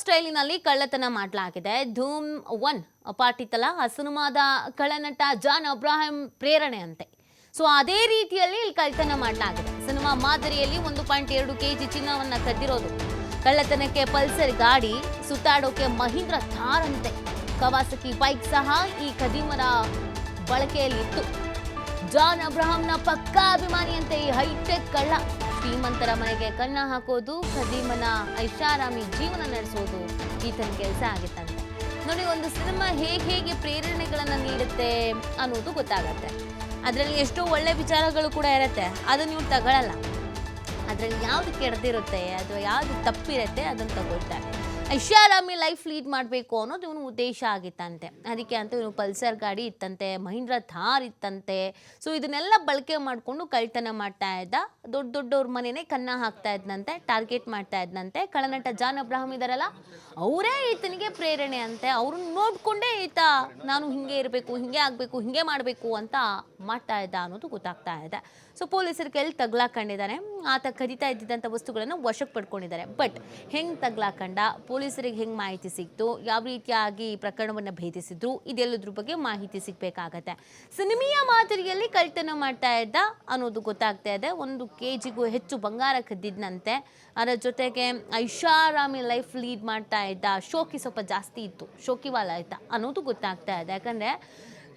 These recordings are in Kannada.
ಸ್ಟೈಲಿನಲ್ಲಿ ಕಳ್ಳತನ ಮಾಡಲಾಗಿದೆ. ಧೂಮ್ ಒನ್ ಪಾಟಿತಲ ಆ ಸಿನಿಮಾದ ಕಳ್ಳನಟ ಜಾನ್ ಅಬ್ರಾಹಿಂ ಪ್ರೇರಣೆ ಅಂತೆ ಸೊ, ಅದೇ ರೀತಿಯಲ್ಲಿ ಇಲ್ಲಿ ಕಳ್ಳತನ ಮಾಡಲಾಗಿದೆ. ಸಿನಿಮಾ ಮಾದರಿಯಲ್ಲಿ ಒಂದು ಪಾಯಿಂಟ್ ಎರಡು ಕೆಜಿ ಚಿನ್ನವನ್ನು ಕದ್ದಿರೋದು. ಕಳ್ಳತನಕ್ಕೆ ಪಲ್ಸರ್ ಗಾಡಿ, ಸುತ್ತಾಡೋಕೆ ಮಹೀಂದ್ರ ಥಾರ್ ಅಂತೆ ಕವಾಸಕಿ ಬೈಕ್ ಸಹ ಈ ಖದೀಮರ ಬಳಕೆಯಲ್ಲಿತ್ತು. ಜಾನ್ ಅಬ್ರಹಾಂನ ಪಕ್ಕಾ ಅಭಿಮಾನಿಯಂತೆ ಈ ಹೈಟೆಕ್ ಕಳ್ಳ. ಶ್ರೀಮಂತರ ಮನೆಗೆ ಕಣ್ಣ ಹಾಕೋದು ಖದೀಮನ ಐಷಾರಾಮಿ ಜೀವನ ನಡೆಸೋದು ಈತನ ಕೆಲಸ ಆಗಿತ್ತಂತೆ. ನೋಡಿ, ಒಂದು ಸಿನಿಮಾ ಹೇಗೆ ಹೇಗೆ ಪ್ರೇರಣೆಗಳನ್ನು ನೀಡುತ್ತೆ ಅನ್ನೋದು ಗೊತ್ತಾಗತ್ತೆ. ಅದರಲ್ಲಿ ಎಷ್ಟೋ ಒಳ್ಳೆ ವಿಚಾರಗಳು ಕೂಡ ಇರುತ್ತೆ ಅದನ್ನ ನೀವು ತಗೊಳ್ಳಲ್ಲ ಅದರಲ್ಲಿ ಯಾವುದು ಕೆಡ್ದಿರುತ್ತೆ ಅಥವಾ ಯಾವುದು ತಪ್ಪಿರುತ್ತೆ ಅದನ್ನು ತಗೊಳ್ತಾರೆ. ಐಷಾರಾಮಿ ಲೈಫ್ ಲೀಡ್ ಮಾಡಬೇಕು ಅನ್ನೋದು ಇವನು ಉದ್ದೇಶ ಆಗಿತ್ತಂತೆ. ಅದಕ್ಕೆ ಅಂತ ಇವನು ಪಲ್ಸರ್ ಗಾಡಿ ಇತ್ತಂತೆ, ಮಹೀಂದ್ರ ಥಾರ್ ಇತ್ತಂತೆ. ಸೊ ಇದನ್ನೆಲ್ಲ ಬಳಕೆ ಮಾಡಿಕೊಂಡು ಕಳ್ತನ ಮಾಡ್ತಾ ಇದ್ದ. ದೊಡ್ಡ ದೊಡ್ಡವ್ರ ಮನೆನೇ ಕನ್ನ ಹಾಕ್ತಾ ಇದ್ದಂತೆ ಟಾರ್ಗೆಟ್ ಮಾಡ್ತಾ ಇದ್ದಂತೆ ಕಳನಟ ಜಾನ್ ಅಬ್ರಾಹಂ ಇದಾರಲ್ಲ, ಅವರೇ ಈತನಿಗೆ ಪ್ರೇರಣೆ ಅಂತೆ. ಅವ್ರನ್ನ ನೋಡಿಕೊಂಡೇ ಈತ, ನಾನು ಹಿಂಗೆ ಇರಬೇಕು, ಹಿಂಗೆ ಆಗಬೇಕು, ಹಿಂಗೆ ಮಾಡಬೇಕು ಅಂತ ಮಾಡ್ತಾ ಇದ್ದ ಅನ್ನೋದು ಗೊತ್ತಾಗ್ತಾ ಇದೆ. ಸೊ ಪೊಲೀಸರ ಕೈಯಲ್ಲಿ ತಗ್ಲಾಕೊಂಡಿದ್ದಾನೆ. ಆತ ಕದಿತಾ ಇದ್ದಿದ್ದಂಥ ವಸ್ತುಗಳನ್ನು ವಶಕ್ಕೆ ಪಡ್ಕೊಂಡಿದ್ದಾರೆ. ಬಟ್ ಹೆಂಗೆ ತಗ್ಲಾಕಂಡ? ಪೊಲೀಸರಿಗೆ ಹೆಂಗೆ ಮಾಹಿತಿ ಸಿಕ್ತು? ಯಾವ ರೀತಿಯಾಗಿ ಪ್ರಕರಣವನ್ನು ಭೇದಿಸಿದ್ರು? ಇದೆಲ್ಲದ್ರ ಬಗ್ಗೆ ಮಾಹಿತಿ ಸಿಗಬೇಕಾಗತ್ತೆ. ಸಿನಿಮೀಯ ಮಾದರಿಯಲ್ಲಿ ಕಳ್ತನ ಮಾಡ್ತಾ ಇದ್ದ ಅನ್ನೋದು ಗೊತ್ತಾಗ್ತಾ ಇದೆ. ಒಂದು ಕೆ ಜಿಗೂ ಹೆಚ್ಚು ಬಂಗಾರ ಕದ್ದಿದ್ನಂತೆ. ಅದರ ಜೊತೆಗೆ ಐಷಾರಾಮಿ ಲೈಫ್ ಲೀಡ್ ಮಾಡ್ತಾ ಇದ್ದ. ಶೋಕಿ ಸ್ವಲ್ಪ ಜಾಸ್ತಿ ಇತ್ತು. ಶೋಕಿವಾಲ ಆಯ್ತಾ ಅನ್ನೋದು ಗೊತ್ತಾಗ್ತಾ ಇದೆ. ಯಾಕಂದರೆ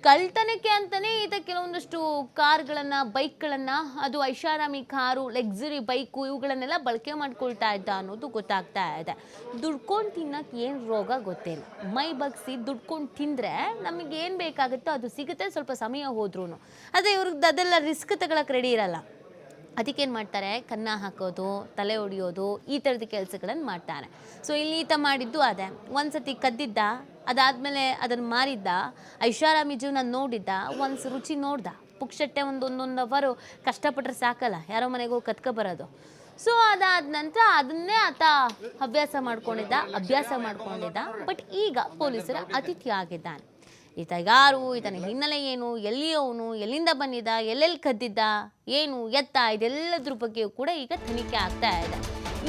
ಕಳ್ತನಕ್ಕೆ ಅಂತಲೇ ಈತ ಕೆಲವೊಂದಷ್ಟು ಕಾರ್ಗಳನ್ನು, ಬೈಕ್ಗಳನ್ನು, ಅದು ಐಷಾರಾಮಿ ಕಾರು, ಲಕ್ಸುರಿ ಬೈಕು ಇವುಗಳನ್ನೆಲ್ಲ ಬಳಕೆ ಮಾಡ್ಕೊಳ್ತಾ ಇದ್ದ ಅನ್ನೋದು ಗೊತ್ತಾಗ್ತಾ ಇದೆ. ದುಡ್ಕೊಂಡು ತಿನ್ನಕ್ಕೆ ಏನು ರೋಗ ಗೊತ್ತಿಲ್ಲ. ಮೈ ಬಗ್ಸಿ ದುಡ್ಕೊಂಡು ತಿಂದರೆ ನಮಗೆ ಏನು ಬೇಕಾಗುತ್ತೋ ಅದು ಸಿಗುತ್ತೆ. ಸ್ವಲ್ಪ ಸಮಯ ಹೋದ್ರೂ ಅದೇ ಇವ್ರದ್ದು ಅದೆಲ್ಲ ರಿಸ್ಕ್ ತಗೊಳಕ್ಕೆ ರೆಡಿ ಇರಲ್ಲ. ಅದಕ್ಕೇನು ಮಾಡ್ತಾರೆ? ಕನ್ನ ಹಾಕೋದು, ತಲೆ ಒಡೆಯೋದು, ಈ ಥರದ ಕೆಲಸಗಳನ್ನು ಮಾಡ್ತಾರೆ. ಸೊ ಇಲ್ಲಿ ಈತ ಮಾಡಿದ್ದು ಅದೇ. ಒಂದ್ಸತಿ ಕದ್ದಿದ್ದ, ಅದಾದಮೇಲೆ ಅದನ್ನು ಮಾರಿದ್ದ, ಐಷಾರಾಮಿ ಜೀವನ ನೋಡಿದ್ದ ಒಂದು ರುಚಿ ನೋಡ್ದ. ಪುಕ್ಷಟ್ಟೆ ಒಂದೊಂದೊಂದು ಅವರು ಕಷ್ಟಪಟ್ಟರೆ ಸಾಕಲ್ಲ, ಯಾರೋ ಮನೆಗೆ ಹೋಗಿ ಕತ್ಕೊ ಬರೋದು. ಸೊ ಅದಾದ ನಂತರ ಅದನ್ನೇ ಆತ ಅಭ್ಯಾಸ ಮಾಡ್ಕೊಂಡಿದ್ದ ಅಭ್ಯಾಸ ಮಾಡ್ಕೊಂಡಿದ್ದ. ಬಟ್ ಈಗ ಪೊಲೀಸರ ಅತಿಥಿ ಆಗಿದ್ದಾನೆ ಈತ ಯಾರು ಈತನ ಹಿನ್ನೆಲೆ ಏನು ಎಲ್ಲಿಯವನು ಎಲ್ಲಿಂದ ಬಂದಿದ್ದ ಎಲ್ಲೆಲ್ಲಿ ಕದ್ದಿದ್ದ ಏನು ಎತ್ತ ಇದೆಲ್ಲದ್ರ ಬಗ್ಗೆಯೂ ಕೂಡ ಈಗ ತನಿಖೆ ಆಗ್ತಾ ಇದೆ.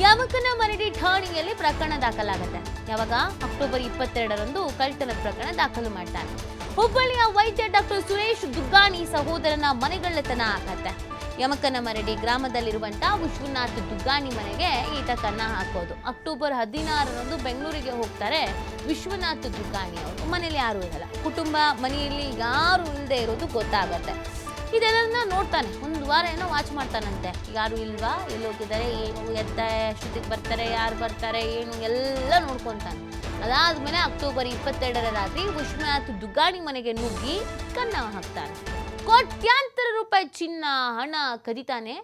ಯಾವಕನ ಮರಡಿ ಠಾಣೆಯಲ್ಲಿ ಪ್ರಕರಣ ದಾಖಲಾಗುತ್ತೆ? ಯಾವಾಗ? ಅಕ್ಟೋಬರ್ ಇಪ್ಪತ್ತೆರಡರಂದು ಕಳ್ತನ ಪ್ರಕರಣ ದಾಖಲು ಮಾಡ್ತಾರೆ. ಹುಬ್ಬಳ್ಳಿಯ ವೈದ್ಯ ಡಾಕ್ಟರ್ ಸುರೇಶ್ ದುಗ್ಗಾಣಿ ಸಹೋದರನ ಮನೆಗಳ್ಳತನ ಆಗತ್ತೆ. ಯಮಕನ ಮರಡಿ ಗ್ರಾಮದಲ್ಲಿರುವಂತ ವಿಶ್ವನಾಥ್ ದುಗ್ಗಾಣಿ ಮನೆಗೆ ಈತ ಕನ್ನ ಹಾಕೋದು. ಅಕ್ಟೋಬರ್ ಹದಿನಾರರಂದು ಬೆಂಗಳೂರಿಗೆ ಹೋಗ್ತಾರೆ ವಿಶ್ವನಾಥ್ ದುಗ್ಗಾಣಿ ಅವರು. ಮನೇಲಿ ಯಾರು ಇರಲ್ಲ. ಕುಟುಂಬ, ಮನೆಯಲ್ಲಿ ಯಾರು ಇಲ್ಲದೆ ಇರೋದು ಗೊತ್ತಾಗತ್ತೆ. ಇದೆಲ್ಲ ನೋಡ್ತಾನೆ. ಒಂದು ವಾರ ಏನೋ ವಾಚ್ ಮಾಡ್ತಾನಂತೆ. ಯಾರು ಇಲ್ವಾ? ಎಲ್ಲಿ ಹೋಗಿದ್ದಾರೆ? ಏನು ಎತ್ತ, ಎಷ್ಟೊತ್ತಿಗೆ ಬರ್ತಾರೆ? ಯಾರು ಬರ್ತಾರೆ? ಏನು? ಎಲ್ಲ ನೋಡ್ಕೊತಾನೆ. ಅದಾದ್ಮೇಲೆ ಅಕ್ಟೋಬರ್ ಇಪ್ಪತ್ತೆರಡರ ರಾತ್ರಿ ವಿಶ್ವನಾಥ್ ದುಗ್ಗಾಣಿ ಮನೆಗೆ ನುಗ್ಗಿ ಕನ್ನ ಹಾಕ್ತಾನೆ. ಕೋಟ್ಯಾಂತರ ರೂಪಾಯಿ ಚಿನ್ನ ಹಣ ಕದಿತಾನೆ.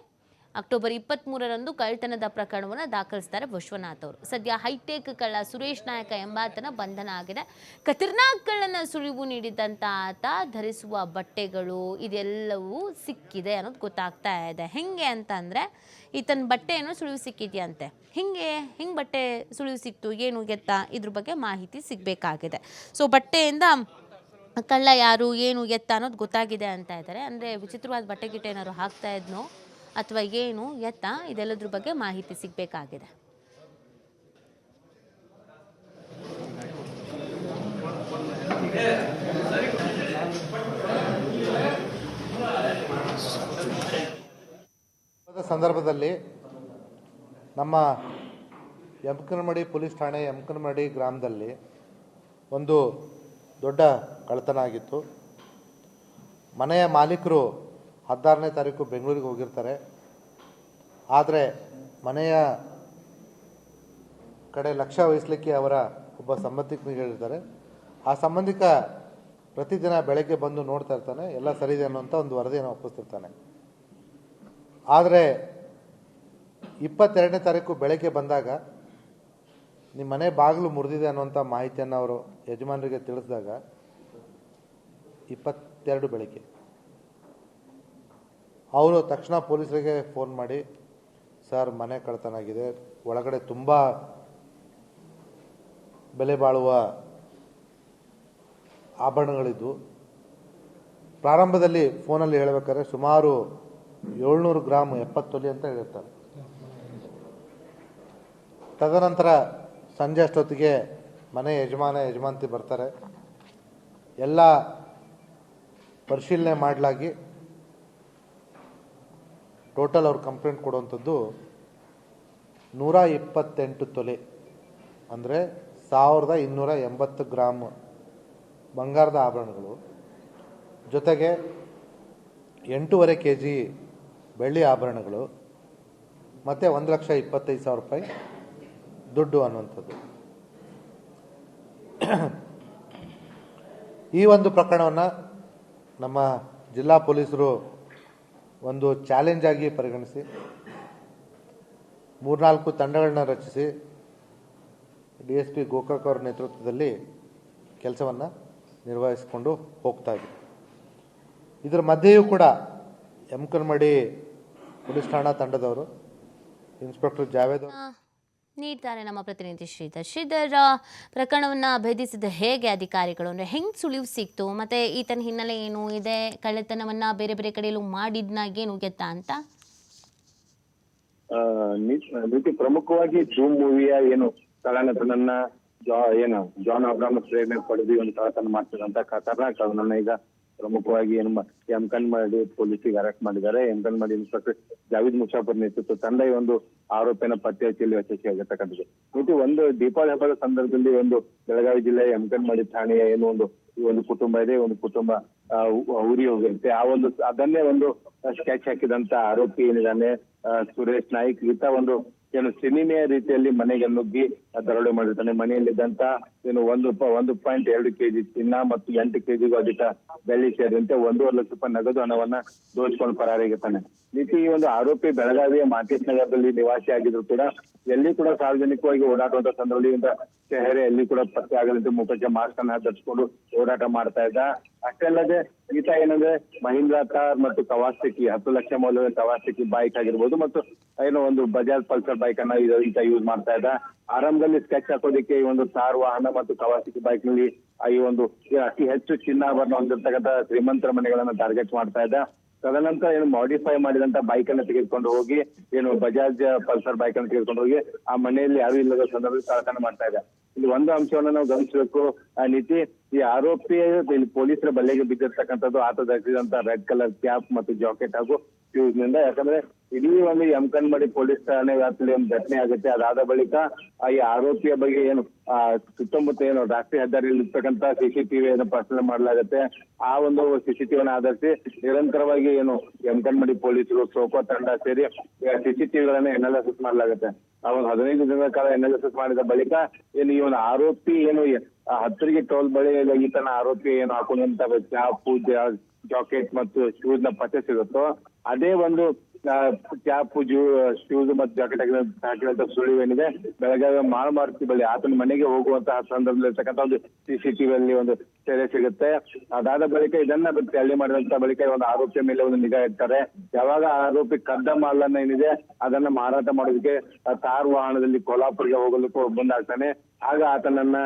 ಅಕ್ಟೋಬರ್ ಇಪ್ಪತ್ತ್ಮೂರರಂದು ಕಳ್ಳತನದ ಪ್ರಕರಣವನ್ನು ದಾಖಲಿಸ್ತಾರೆ ವಿಶ್ವನಾಥ್ ಅವರು. ಸದ್ಯ ಹೈಟೆಕ್ ಕಳ್ಳ ಸುರೇಶ್ ನಾಯಕ ಎಂಬಾತನ ಬಂಧನ ಆಗಿದೆ. ಖತರ್ನಾಕ್ ಕಳ್ಳನ ಸುಳಿವು ನೀಡಿದಂಥ ಆತ ಧರಿಸುವ ಬಟ್ಟೆಗಳು ಇದೆಲ್ಲವೂ ಸಿಕ್ಕಿದೆ ಅನ್ನೋದು ಗೊತ್ತಾಗ್ತಾ ಇದೆ. ಹೆಂಗೆ ಅಂತ ಅಂದರೆ ಈತನ ಬಟ್ಟೆಯನ್ನು ಸುಳಿವು ಸಿಕ್ಕಿದೆಯಂತೆ. ಹಿಂಗೆ ಹಿಂಗೆ ಬಟ್ಟೆ ಸುಳಿವು ಸಿಕ್ತು, ಏನು ಗೆತ್ತ ಇದ್ರ ಬಗ್ಗೆ ಮಾಹಿತಿ ಸಿಗಬೇಕಾಗಿದೆ. ಸೊ ಬಟ್ಟೆಯಿಂದ ಕಳ್ಳ ಯಾರು, ಏನು, ಎತ್ತ ಅನ್ನೋದು ಗೊತ್ತಾಗಿದೆ ಅಂತ ಇದ್ದಾರೆ ಅಂದರೆ ವಿಚಿತ್ರವಾದ ಬಟ್ಟೆ ಗಿಟ್ಟೆ ಏನಾದ್ರು ಹಾಕ್ತಾ ಇದ್ನೋ ಅಥವಾ ಏನು, ಎತ್ತ, ಇದೆಲ್ಲದ್ರ ಬಗ್ಗೆ ಮಾಹಿತಿ ಸಿಗಬೇಕಾಗಿದೆ. ಸಂದರ್ಭದಲ್ಲಿ ನಮ್ಮ ಯಮಕನಮಡಿ ಪೊಲೀಸ್ ಠಾಣೆ ಯಮಕನಮಡಿ ಗ್ರಾಮದಲ್ಲಿ ಒಂದು ದೊಡ್ಡ ಕಳ್ಳತನ ಆಗಿತ್ತು ಮನೆಯ ಮಾಲೀಕರು ಹದಿನಾರನೇ ತಾರೀಕು ಬೆಂಗಳೂರಿಗೆ ಹೋಗಿರ್ತಾರೆ. ಆದರೆ ಮನೆಯ ಕಡೆ ಲಕ್ಷ್ಯ ವಹಿಸಲಿಕ್ಕೆ ಅವರ ಒಬ್ಬ ಸಂಬಂಧಿಕನಿಗೆ ಹೇಳಿರ್ತಾರೆ. ಆ ಸಂಬಂಧಿಕ ಪ್ರತಿದಿನ ಬೆಳಗ್ಗೆ ಬಂದು ನೋಡ್ತಾ ಇರ್ತಾನೆ, ಎಲ್ಲ ಸರಿ ಇದೆ ಅನ್ನೋಂಥ ಒಂದು ವರದಿಯನ್ನು ಒಪ್ಪಿಸ್ತಿರ್ತಾನೆ ಆದರೆ ಇಪ್ಪತ್ತೆರಡನೇ ತಾರೀಕು ಬೆಳಗ್ಗೆ ಬಂದಾಗ ನಿಮ್ಮ ಮನೆ ಬಾಗಿಲು ಮುರಿದಿದೆ ಅನ್ನುವಂಥ ಮಾಹಿತಿಯನ್ನು ಅವರು ಯಜಮಾನರಿಗೆ ತಿಳಿಸಿದಾಗ ಇಪ್ಪತ್ತೆರಡು ಬೆಳಗ್ಗೆ ಅವರು ತಕ್ಷಣ ಪೊಲೀಸರಿಗೆ ಫೋನ್ ಮಾಡಿ, ಸರ್, ಮನೆ ಕಳ್ತನ ಆಗಿದೆ ಒಳಗಡೆ ತುಂಬ ಬೆಲೆ ಬಾಳುವ ಆಭರಣಗಳಿದ್ದು, ಪ್ರಾರಂಭದಲ್ಲಿ ಫೋನಲ್ಲಿ ಹೇಳಬೇಕಾದ್ರೆ ಸುಮಾರು ಏಳ್ನೂರು ಗ್ರಾಮ್ ಎಪ್ಪತ್ತೊಲಿ ತೊಲೆ ಅಂತ ಹೇಳಿರ್ತಾರೆ. ತದನಂತರ ಸಂಜೆ ಅಷ್ಟೊತ್ತಿಗೆ ಮನೆ ಯಜಮಾನ ಯಜಮಾಂತಿ ಬರ್ತಾರೆ. ಎಲ್ಲ ಪರಿಶೀಲನೆ ಮಾಡಲಾಗಿ ಟೋಟಲ್ ಅವ್ರು ಕಂಪ್ಲೇಂಟ್ ಕೊಡುವಂಥದ್ದು ನೂರ ಇಪ್ಪತ್ತೆಂಟು ತೊಲೆ. ಅಂದರೆ ಸಾವಿರದ ಇನ್ನೂರ ಎಂಬತ್ತು ಗ್ರಾಮ್ ಬಂಗಾರದ ಆಭರಣಗಳು. ಜೊತೆಗೆ ಎಂಟೂವರೆ ಕೆ ಜಿ ಬೆಳ್ಳಿ ಆಭರಣಗಳು. ಮತ್ತು ಒಂದು ಲಕ್ಷ ಇಪ್ಪತ್ತೈದು ಸಾವಿರ ರೂಪಾಯಿ ದುಡ್ಡು ಅನ್ನುವಂಥದ್ದು. ಈ ಒಂದು ಪ್ರಕರಣವನ್ನು ನಮ್ಮ ಜಿಲ್ಲಾ ಪೊಲೀಸರು ಒಂದು ಚಾಲೆಂಜ್ ಆಗಿ ಪರಿಗಣಿಸಿ, ಮೂರ್ನಾಲ್ಕು ತಂಡಗಳನ್ನ ರಚಿಸಿ, ಡಿ ಎಸ್ ಪಿ ಗೋಕಾಕ್ ಅವರ ನೇತೃತ್ವದಲ್ಲಿ ಕೆಲಸವನ್ನು ನಿರ್ವಹಿಸಿಕೊಂಡು ಹೋಗ್ತಾ ಇದ್ದರು ಇದರ ಮಧ್ಯೆಯೂ ಕೂಡ ಎಂಕಲ್ಮಡಿ ಪೊಲೀಸ್ ಠಾಣಾ ತಂಡದವರು, ಇನ್ಸ್ಪೆಕ್ಟರ್ ಜಾವೇದ್ ಅವರು ನೀಡ್ತಾರೆ ನಮ್ಮ ಪ್ರತಿನಿಧಿ ಶ್ರೀಧರ್. ಶ್ರೀಧರ್ ಪ್ರಕರಣವನ್ನು ಭೇದಿಸಿದ ಹೇಗೆ ಅಧಿಕಾರಿಗಳು? ಅಂದರೆ ಹೆಂಗ್ ಸುಳಿವು ಸಿಕ್ತು? ಮತ್ತೆ ಈತನ ಹಿನ್ನೆಲೆ ಏನು ಇದೆ? ಕಳ್ಳತನವನ್ನ ಬೇರೆ ಬೇರೆ ಕಡೆಯಲ್ಲೂ ಮಾಡಿದ್ನ ಏನು ಗೆತ್ತ ಅಂತ? ನೀತಿ ಪ್ರಮುಖವಾಗಿ ಜೂಮ್ ಮೂವಿಯ ಏನು ಜಾ, ಏನು, ಜಾನ್ ಅಬ್ರಾಮ್ ಪ್ರೇರಣೆ ಪಡೆದು ಒಂದು ಕಳತನ ಮಾಡ್ತಿದಂತ ಅದನ್ನ ಈಗ ಪ್ರಮುಖವಾಗಿ ಏನು ಎಂಕನ್ ಮಾಡಿ ಪೊಲೀಸಿಗೆ ಅರೆಸ್ಟ್ ಮಾಡಿದ್ದಾರೆ. ಎಂಕನ್ ಮಾಡಿ ಇನ್ಸ್ಪೆಕ್ಟರ್ ಜಾವಿದ್ ಮುಷಾಫರ್ ನೇತೃತ್ವ ತಂಡ ಈ ಒಂದು ಆರೋಪಿನ ಪತ್ತೆ ಯಶಸ್ವಿ ಯಶಸ್ವಿಯಾಗಿರ್ತಕ್ಕಂಥದ್ದು ಮತ್ತು ಒಂದು ದೀಪಾವಳಿ ಹಬ್ಬದ ಸಂದರ್ಭದಲ್ಲಿ ಒಂದು ಬೆಳಗಾವಿ ಜಿಲ್ಲೆಯ ಎಂಕನ್ ಮಾಡಿ ಠಾಣೆಯ ಏನು ಒಂದು, ಈ ಒಂದು ಕುಟುಂಬ ಇದೆ ಒಂದು ಕುಟುಂಬ ಉರಿ ಹೋಗಿರುತ್ತೆ ಆ ಒಂದು ಅದನ್ನೇ ಒಂದು ಸ್ಕೆಚ್ ಹಾಕಿದಂತ ಆರೋಪಿ ಏನಿದ್ದಾನೆ ಸುರೇಶ್ ನಾಯ್ಕ್. ಈತ ಒಂದು, ಏನು ಸಿನಿಮೆಯ ರೀತಿಯಲ್ಲಿ ಮನೆಗೆ ನುಗ್ಗಿ ದರೋಡೆ ಮಾಡಿರ್ತಾನೆ. ಮನೆಯಲ್ಲಿದ್ದಂತ ಏನು ಒಂದು ಒಂದು ಪಾಯಿಂಟ್ ಎರಡು ಕೆಜಿ ಚಿನ್ನ ಮತ್ತು ಎಂಟು ಕೆಜಿಗೂ ಅಧಿಕ ಬೆಳ್ಳಿ ಸೇರಿದಂತೆ ಒಂದೂವರೆ ಲಕ್ಷ ರೂಪಾಯಿ ನಗದು ಹಣವನ್ನ ದೋಚಿಕೊಂಡು ಪರಾರಿಗಿರ್ತಾನೆ ನೀತಿ ಈ ಒಂದು ಆರೋಪಿ ಬೆಳಗಾವಿಯ ಮಾಂತೇಶ್ ನಗರದಲ್ಲಿ ನಿವಾಸಿ ಆಗಿದ್ರು ಕೂಡ ಎಲ್ಲಿ ಕೂಡ ಸಾರ್ವಜನಿಕವಾಗಿ ಓಡಾಡುವಂತ ಸಂದರ್ಭದಲ್ಲಿ ಇಂದ ಚೆಹರೆ ಎಲ್ಲಿ ಕೂಡ ಪತ್ತೆ ಆಗದಂತೆ ಮುಖಕ್ಕೆ ಮಾಸ್ಕ್ ಅನ್ನ ಧರಿಸಿಕೊಂಡು ಓಡಾಟ ಮಾಡ್ತಾ ಇದ್ದ. ಅಷ್ಟೇ ಅಲ್ಲದೆ ಈತ ಏನಂದ್ರೆ ಮಹೀಂದ್ರ ಕಾರ್ ಮತ್ತು ಕವಾಸಕಿ ಹತ್ತು ಲಕ್ಷ ಮೌಲ್ಯದ ಕವಾಸಕಿ ಬೈಕ್ ಆಗಿರ್ಬೋದು ಮತ್ತು ಏನೋ ಒಂದು ಬಜಾಜ್ ಪಲ್ಸರ್ ಬೈಕ್ ಅನ್ನ ಈತ ಯೂಸ್ ಮಾಡ್ತಾ ಇದ್ದ. ಆರಂಭದಲ್ಲಿ ಸ್ಕೆಚ್ ಹಾಕೋದಕ್ಕೆ ಈ ಒಂದು ಸಾರ್ ವಾಹನ ಮತ್ತು ಕವಾಸಿಕಿ ಬೈಕ್ನಲ್ಲಿ ಈ ಒಂದು ಅತಿ ಹೆಚ್ಚು ಚಿನ್ನಾಭರಣ ಹೊಂದಿರತಕ್ಕಂತ ಶ್ರೀಮಂತರ ಮನೆಗಳನ್ನ ಟಾರ್ಗೆಟ್ ಮಾಡ್ತಾ ಇದ್ದ. ತದನಂತರ ಏನು ಮಾಡಿಫೈ ಮಾಡಿದಂತ ಬೈಕ್ ಅನ್ನ ತೆಗೆದುಕೊಂಡು ಹೋಗಿ, ಏನು ಬಜಾಜ್ ಪಲ್ಸರ್ ಬೈಕ್ ಅನ್ನು ತೆಗೆದುಕೊಂಡು ಹೋಗಿ, ಆ ಮನೆಯಲ್ಲಿ ಯಾರು ಇಲ್ಲದ ಸಂದರ್ಭದಲ್ಲಿ ಕಳ್ಳತನ ಮಾಡ್ತಾ ಇದ್ದ. ಇಲ್ಲಿ ಒಂದು ಅಂಶವನ್ನ ನಾವು ಗಮನಿಸಬೇಕು. ನೀತಿ, ಈ ಆರೋಪಿ ಇಲ್ಲಿ ಪೊಲೀಸರ ಬಲೆಗೆ ಬಿದ್ದಿರ್ತಕ್ಕಂಥದ್ದು ಆತ ಧರಿಸಿದಂತ ರೆಡ್ ಕಲರ್ ಕ್ಯಾಪ್ ಮತ್ತು ಜಾಕೆಟ್ ಹಾಗೂ ಶೂಸ್ನಿಂದ. ಯಾಕಂದ್ರೆ ಇಡೀ ಒಂದು ಯಮಕನ್ಮಡಿ ಪೊಲೀಸ್ ಠಾಣೆ ವ್ಯಾಪ್ತಿಯಲ್ಲಿ ಒಂದು ಘಟನೆ ಆಗುತ್ತೆ. ಅದಾದ ಬಳಿಕ ಈ ಆರೋಪಿಯ ಬಗ್ಗೆ ಏನು ಸುತ್ತಮುತ್ತ ಏನು ರಾಷ್ಟ್ರೀಯ ಹೆದ್ದಾರಿಯಲ್ಲಿ ಇರ್ತಕ್ಕಂತ ಸಿಸಿಟಿವಿ ಏನು ಪರಿಶೀಲನೆ ಮಾಡಲಾಗುತ್ತೆ. ಆ ಒಂದು ಸಿಸಿಟಿವಿನ ಆಧರಿಸಿ ನಿರಂತರವಾಗಿ ಏನು ಎಂಕನ್ಮಡಿ ಪೊಲೀಸರು, ಸೋಕೋ ತಂಡ ಸೇರಿ ಸಿಸಿಟಿವಿಗಳನ್ನ ಎನಾಲಿಸಿಸ್ ಮಾಡಲಾಗುತ್ತೆ. ಆ ಒಂದು ಹದಿನೈದು ದಿನಗಳ ಕಾಲ ಎನಾಲಿಸಿಸ್ ಮಾಡಿದ ಬಳಿಕ ಏನು ಈ ಒಂದು ಆರೋಪಿ ಏನು ಹತ್ತರಿಗೆ ಟೋಲ್ ಬಳಿ ಈತನ ಆರೋಪಿ ಏನು ಹಾಕೊಂಡಂತ ಚಾಪು ಜಾಕೆಟ್ ಮತ್ತು ಶೂಸ್ನ ಪತ್ತೆ ಸಿಗುತ್ತೋ ಅದೇ ಒಂದು ಕ್ಯಾಪ್ ಶೂಸ್ ಮತ್ತು ಜಾಕೆಟ್ ಹಾಕಿದಂತ ಸುಳಿವು ಏನಿದೆ? ಬೆಳಗಾವಿ ಮಾಳಮಾರುತಿ ಬಳಿ ಆತನ ಮನೆಗೆ ಹೋಗುವಂತಹ ಸಂದರ್ಭದಲ್ಲಿ ಇರ್ತಕ್ಕಂಥ ಒಂದು ಸಿಸಿಟಿವಿ ಅಲ್ಲಿ ಒಂದು ಸೆರೆ ಸಿಗುತ್ತೆ. ಅದಾದ ಬಳಿಕ ಇದನ್ನ ತಳ್ಳಿ ಮಾಡಿದಂತ ಬಳಿಕ ಒಂದು ಆರೋಪಿಯ ಮೇಲೆ ಒಂದು ನಿಗಾ ಇಡ್ತಾರೆ. ಯಾವಾಗ ಆರೋಪಿ ಕದ್ದ ಮಾಲನ್ನ ಏನಿದೆ, ಅದನ್ನ ಮಾರಾಟ ಮಾಡೋದಕ್ಕೆ ಕಾರ್ ವಾಹನದಲ್ಲಿ ಕೋಲ್ಹಾಪುರ್ಗೆ ಹೋಗಲು ಬಂದಾಗ್ತಾನೆ ಆಗ ಆತನನ್ನ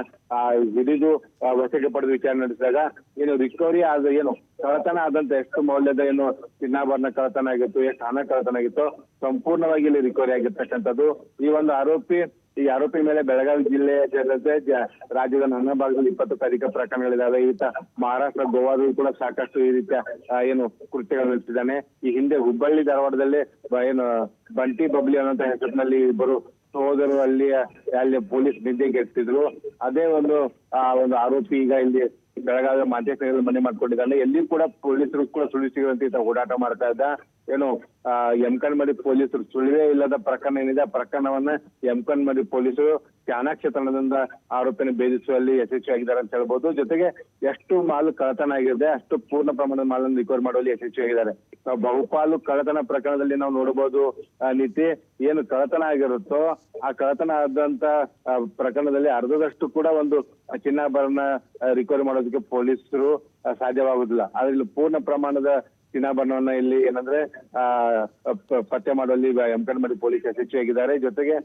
ಹಿಡಿದು ವಶಕ್ಕೆ ಪಡೆದು ವಿಚಾರಣೆ ನಡೆಸಿದಾಗ ಏನು ರಿಕವರಿ ಆದ ಏನು ಕಳತನ ಆದಂತ ಎಷ್ಟು ಮೌಲ್ಯದ ಏನು ಚಿನ್ನಾಭರಣ ಕಳತನ ಆಗಿತ್ತು, ಎಷ್ಟು ಹಣ ಕಳತನ ಆಗಿತ್ತು, ಸಂಪೂರ್ಣವಾಗಿ ಇಲ್ಲಿ ರಿಕವರಿ ಆಗಿರ್ತಕ್ಕಂಥದ್ದು. ಈ ಒಂದು ಆರೋಪಿ ಈ ಆರೋಪಿ ಮೇಲೆ ಬೆಳಗಾವಿ ಜಿಲ್ಲೆ ಸೇರಿದಂತೆ ರಾಜ್ಯದ ನಾನಾ ಭಾಗದಲ್ಲಿ ಇಪ್ಪತ್ತು ಅಧಿಕ ಪ್ರಕರಣಗಳಿದಾವೆ. ಈತ ಮಹಾರಾಷ್ಟ್ರ, ಗೋವಾದಲ್ಲೂ ಕೂಡ ಸಾಕಷ್ಟು ಈ ರೀತಿಯ ಏನು ಕೃತ್ಯಗಳು ನಡೆಸಿದ್ದಾನೆ. ಈ ಹಿಂದೆ ಹುಬ್ಬಳ್ಳಿ, ಧಾರವಾಡದಲ್ಲಿ ಏನು ಬಂಟಿ ಬಬ್ಲಿ ಅನ್ನೋಂತ ಹೆಸರಿನಲ್ಲಿ ಇಬ್ಬರು ಸಹೋದರರು ಅಲ್ಲಿ ಅಲ್ಲಿ ಪೊಲೀಸ್ ನಿದ್ದೆಗೆಟ್ಟಿದ್ರು ಅದೇ ಒಂದು, ಆ, ಒಂದು ಆರೋಪಿ ಈಗ ಇಲ್ಲಿ ಬೆಳಗಾವಿ ಮಾಧ್ಯಮ ಮನೆ ಮಾಡ್ಕೊಂಡಿದ್ದಾನೆ. ಎಲ್ಲಿ ಕೂಡ ಪೊಲೀಸರು ಕೂಡ ಸುಳಿಸಿರುವಂತ ಈತ ಓಡಾಟ ಮಾಡ್ತಾ ಇದ್ದ. ಏನು ಎಂಕನ್ಮಡಿ ಪೊಲೀಸರು ಸುಳಿವೇ ಇಲ್ಲದ ಪ್ರಕರಣ ಏನಿದೆ, ಆ ಪ್ರಕರಣವನ್ನ ಯಮಕನ್ಮಡಿ ಪೊಲೀಸರು ಚಾಣಾಕ್ಷ ತಂಡದಿಂದ ಆರೋಪಿನ ಭೇದಿಸುವಲ್ಲಿ ಯಶಸ್ವಿಯಾಗಿದ್ದಾರೆ ಅಂತ ಹೇಳ್ಬೋದು. ಜೊತೆಗೆ ಎಷ್ಟು ಮಾಲು ಕಳತನ ಆಗಿದೆ, ಅಷ್ಟು ಪೂರ್ಣ ಪ್ರಮಾಣದ ಮಾಲನ್ನು ರಿಕವರ್ ಮಾಡುವಲ್ಲಿ ಯಶಸ್ವಿಯಾಗಿದ್ದಾರೆ ನಾವು ಬಹುಪಾಲು ಕಳತನ ಪ್ರಕರಣದಲ್ಲಿ ನಾವು ನೋಡಬಹುದು ನೀತಿ ಏನು ಕಳತನ ಆಗಿರುತ್ತೋ, ಆ ಕಳತನ ಆದಂತ ಪ್ರಕರಣದಲ್ಲಿ ಅರ್ಧದಷ್ಟು ಕೂಡ ಒಂದು ಚಿನ್ನಾಭರಣ ರಿಕವರಿ ಮಾಡೋದಕ್ಕೆ ಪೊಲೀಸರು ಸಾಧ್ಯವಾಗುದಿಲ್ಲ. ಆದ್ರೆ ಇಲ್ಲಿ ಪೂರ್ಣ ಪ್ರಮಾಣದ ಚಿನ್ನಾಭರಣವನ್ನ ಇಲ್ಲಿ ಏನಂದ್ರೆ, ಆ ಪತ್ತೆ ಮಾಡುವಲ್ಲಿ ಯಮಕನ್ಮಡಿ ಪೊಲೀಸ್ ಯಶಸ್ವಿಯಾಗಿದ್ದಾರೆ ಜೊತೆಗೆ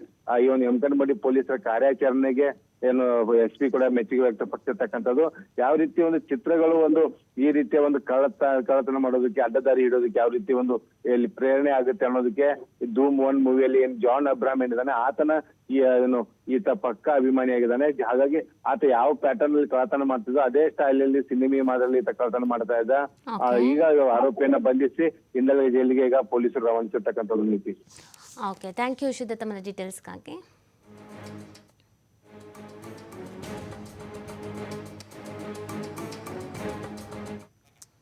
ಈ ಒಂದು ಯಮಕನ್ಮಡಿ ಪೊಲೀಸರ ಕಾರ್ಯಾಚರಣೆಗೆ ಏನು ಎಸ್ ಪಿ ಕೂಡ ಮೆಚ್ಚುಗೆ ವ್ಯಕ್ತಪಡಿಸಿರ್ತಕ್ಕಂಥದ್ದು. ಯಾವ ರೀತಿ ಒಂದು ಚಿತ್ರಗಳು ಒಂದು ಈ ರೀತಿಯ ಒಂದು ಕಳ್ಳತ ಕಳ್ಳತನ ಮಾಡೋದಕ್ಕೆ ಅಡ್ಡದಾರಿ ಇಡೋದಕ್ಕೆ ಯಾವ ರೀತಿ ಒಂದು ಇಲ್ಲಿ ಪ್ರೇರಣೆ ಆಗುತ್ತೆ ಅನ್ನೋದಕ್ಕೆ ಧೂಮ್ ಒನ್ ಮೂವಿಯಲ್ಲಿ ಏನ್ ಜಾನ್ ಅಬ್ರಾಮ್ ಏನಿದ್ದಾನೆ ಆತನ ಈ ಏನು ಈತ ಪಕ್ಕ ಅಭಿಮಾನಿಯಾಗಿದ್ದಾನೆ ಹಾಗಾಗಿ ಆತ ಯಾವ ಪ್ಯಾಟರ್ನ್ ಅಲ್ಲಿ ಕಳ್ಳತನ ಮಾಡ್ತಿದ್ದೋ ಅದೇ ಸ್ಟೈಲ್ ಅಲ್ಲಿ ಸಿನಿಮಾ ಮಾದರಿ ಈತ ಕಳ್ಳತನ ಮಾಡ್ತಾ ಇದ್ದ. ಈಗ ಆರೋಪಿಯನ್ನ ಬಂಧಿಸಿ ಇಂದಲೇ ಜೈಲಿಗೆ ಈಗ ಪೊಲೀಸರು ರವಾನಿಸಿರ್ತಕ್ಕಂಥದ್ದು ನೀತಿ. ಓಕೆ ಥ್ಯಾಂಕ್ ಯು ಶುದ್ಧ ತಮ್ಮ ಡೀಟೇಲ್ಸ್ಗಾಗಿ